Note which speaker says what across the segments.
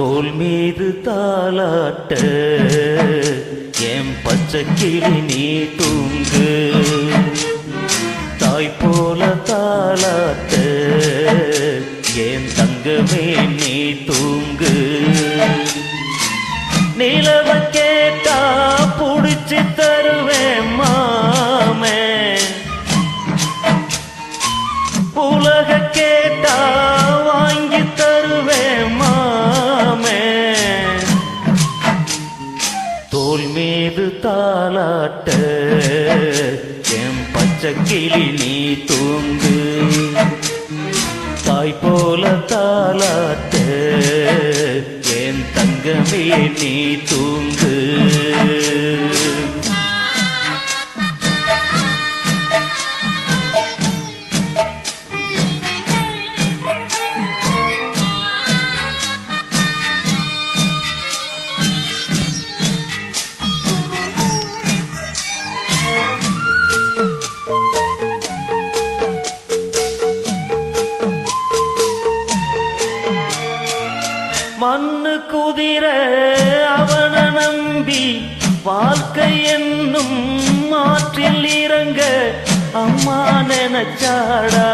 Speaker 1: தோல் மீது தாளாட்ட என் பச்சை கிளி நீ தூங்கு. தாய் போல தாளாட்ட என் தங்கமே நீ தூங்கு. நிலவ கேட்டா புடிச்சு தருவேன் மாமே. உலக கேட்டா தோல் மீது தாளாட்ட என் பச்சை கிளி நீ தூங்கு. தாய் போல தாளாட்ட என் தங்கமே நீ தூங்கு. உதிர அவன நம்பி வாழ்க்கை என்னும் மாற்றில் இறங்க அம்மா நினைச்சாடா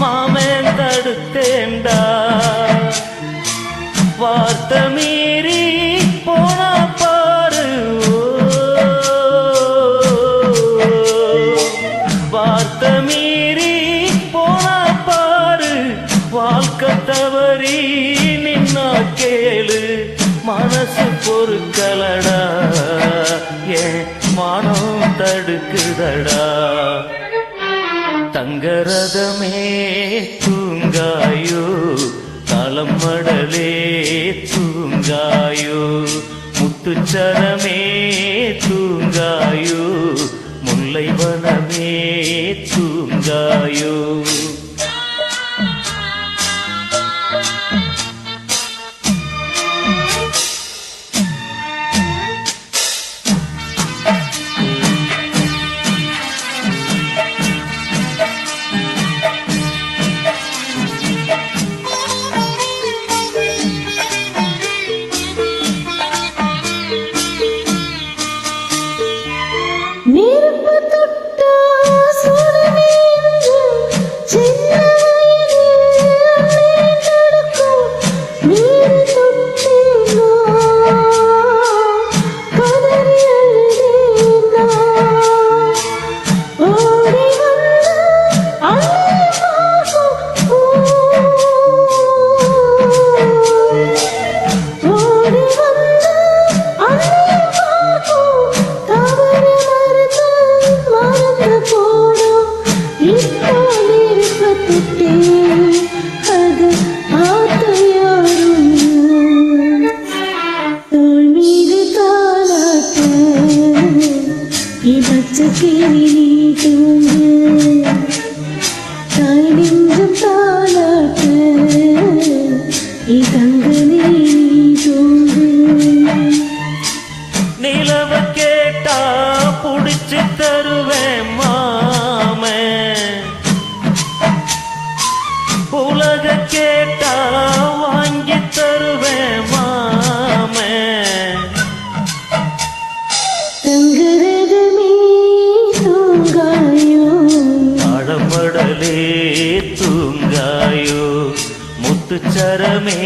Speaker 1: மாமன் தடுத்தேண்டா வார்த்தை மீறி போனா பாரு ஓ. வார்த்தை மீறி போனா பாரு வாழ்க்கை தவறி கேளு மனசு பொறுக்கலடா. ஏன் மனம் தடுக்குதடா. தங்கரதமே தூங்காயோ தலமடலே தூங்காயோ முத்துச்சரமே தூங்காயோ முல்லைவனமே தூங்காயோ.
Speaker 2: Mira. பச்சை நீ தூங்கு தாய் நெஞ்சம் தாளாட்ட தங்கனே நீ தூங்கு
Speaker 1: நிலவ கேட்டா புடிச்சு தருவேன் மாமே உலக கேட்டா வாங்கி தருவேன் முத்துச்சரமே